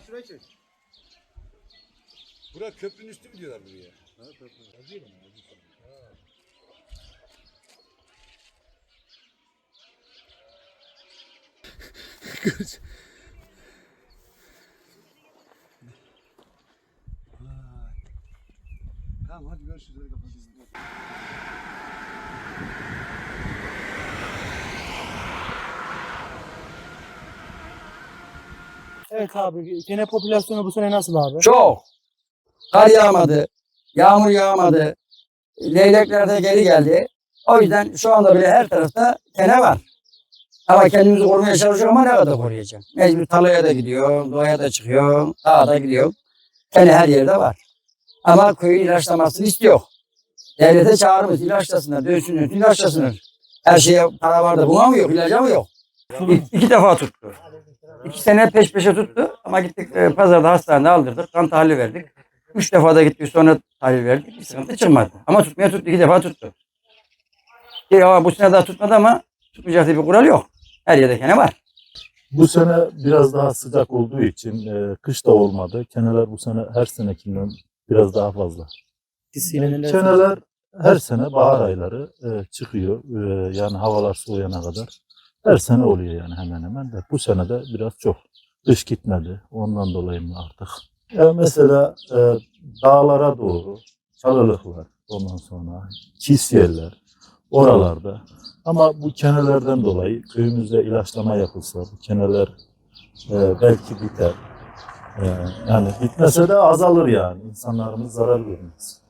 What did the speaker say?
şurayı çek. Bura köprünün üstü mü diyorlar buraya? Ha köprü. Yazıyorum ama yazıyorum. Tamam hadi görüşürüz. Hadi kapatalım. Evet abi gene popülasyonu bu sene nasıl abi? Çok. Kar yağmadı. Yağmur yağmadı. Leylekler de geri geldi. O yüzden şu anda bile her tarafta kene var. Ama kendimizi korumaya çalışıyorum ama ne kadar koruyacağım? Mecbur talaya da gidiyor, doğaya da çıkıyor, dağa da gidiyor. Kene her yerde var. Ama köyün ilaçlamasını istiyor. Devlete çağırmış, ilaçlasınlar, dönsün, dönsün, ilaçlasınlar. Her şeye para var da buna mı yok, ilaca mı yok? İki defa tuttu. İki sene peş peşe tuttu ama gittik e, pazarda hastanede aldırdık. Kan tahlili verdik. Üç defa da gittik sonra tahlil verdik. Bir sıkıntı çıkmadı. Ama tutmaya tuttu. iki defa tuttu. E, ama bu sene daha tutmadı ama tutmayacak diye bir kural yok. Her yerde kene var. Bu sene biraz daha sıcak olduğu için e, kış da olmadı. Keneler bu sene her senekinden biraz daha fazla. Keneler her sene bahar ayları e, çıkıyor. E, yani havalar soğuyana kadar. Her sene oluyor yani hemen hemen de. Bu sene de biraz çok. Kış gitmedi. Ondan dolayı mı artık? Ya mesela e, dağlara doğru çalılıklar, ondan sonra çis yerler, oralarda. Ama bu kenelerden dolayı köyümüzde ilaçlama yapılsa, bu keneler e, belki biter. E, yani bitmese de azalır yani. İnsanlarımız zarar görmez.